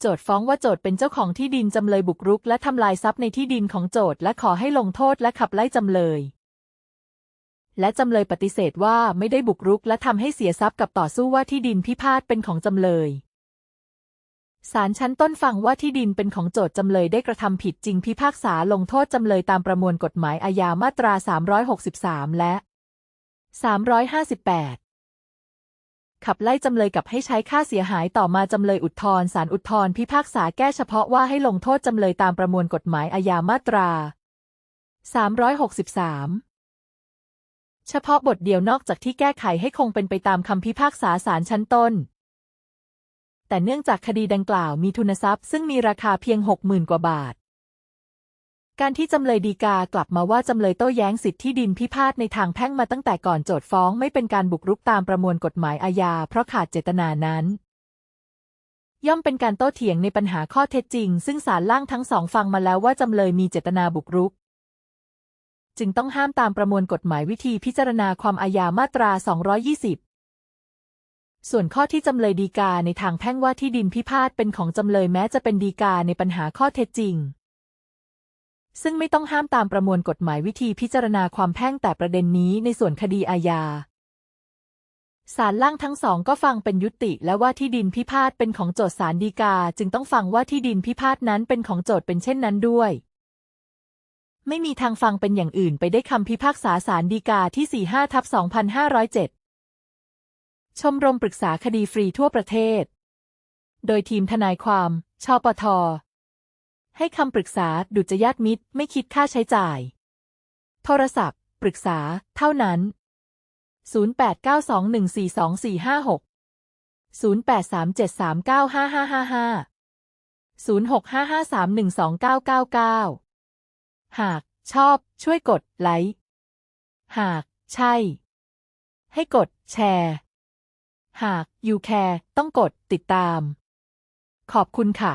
โจทฟ้องว่าโจทเป็นเจ้าของที่ดินจำเลยบุกรุก และทำลายทรัพย์ในที่ดินของโจทและขอให้ลงโทษและขับไล่จำเลย และจำเลยปฏิเสธว่าไม่ได้บุกรุก และทำให้เสียทรัพย์กับต่อสู้ว่าที่ดินพิพาทเป็นของจำเลยศาลชั้นต้นฟังว่าที่ดินเป็นของโจทจำเลยได้กระทำผิดจริงพิพากษาลงโทษจำเลยตามประมวลกฎหมายอาญามาตรา 363 และ 358 ขับไล่จำเลยกับให้ใช้ค่าเสียหายต่อมาจำเลยอุทธรณ์ศาลอุทธรณ์พิพากษาแก้เฉพาะว่าให้ลงโทษจำเลยตามประมวลกฎหมายอาญามาตรา 363เฉพาะบทเดียวนอกจากที่แก้ไขให้คงเป็นไปตามคำพิพากษาศาลชั้นต้น แต่เนื่องจากคดีดังกล่าวมีทุนทรัพย์ซึ่งมีราคาเพียง 60,000 กว่าบาท การที่จำเลยดีกากลับมาว่าจำเลยโต้แย้งสิทธิที่ดินพิพาทในทางแพ่งมาตั้งแต่ก่อนโจทฟ้องไม่เป็นการบุกรุกตามประมวลกฎหมายอาญาเพราะขาดเจตนานั้น ย่อมเป็นการโต้เถียงในปัญหาข้อเท็จจริง ซึ่งศาลล่างทั้งสองฟังมาแล้วว่าจำเลยมีเจตนาบุกรุก จึงต้องห้ามตามประมวลกฎหมายวิธีพิจารณาความอาญามาตรา 220ส่วนข้อที่จำเลยดีกาในทางแพ่งว่าที่ดินพิพาทเป็นของจำเลยแม้จะเป็นดีกาในปัญหาข้อเท็จจริง ซึ่งไม่ต้องห้ามตามประมวลกฎหมายวิธีพิจารณาความแพ่งแต่ประเด็นนี้ในส่วนคดีอาญาศาลล่างทั้งสองก็ฟังเป็นยุติและว่าที่ดินพิพาทเป็นของโจทศาลฎีกา จึงต้องฟังว่าที่ดินพิพาทนั้นเป็นของโจทเป็นเช่นนั้นด้วย ไม่มีทางฟังเป็นอย่างอื่นไปได้คำพิพากษาศาลฎีกาที่ 45ทับ2507 ชมรมปรึกษาคดีฟรีทั่วประเทศ โดยทีมทนายความ ชปท ให้คำปรึกษาดุจยาตมิตรไม่คิดค่าใช้จ่าย โทรศัพท์ ปรึกษา เท่านั้น 0892142456 0837395555 0655312999 หากชอบช่วยกดไลค์ หากใช่ ให้กดแชร์ หาก you care ต้องกดติดตาม ขอบคุณค่ะ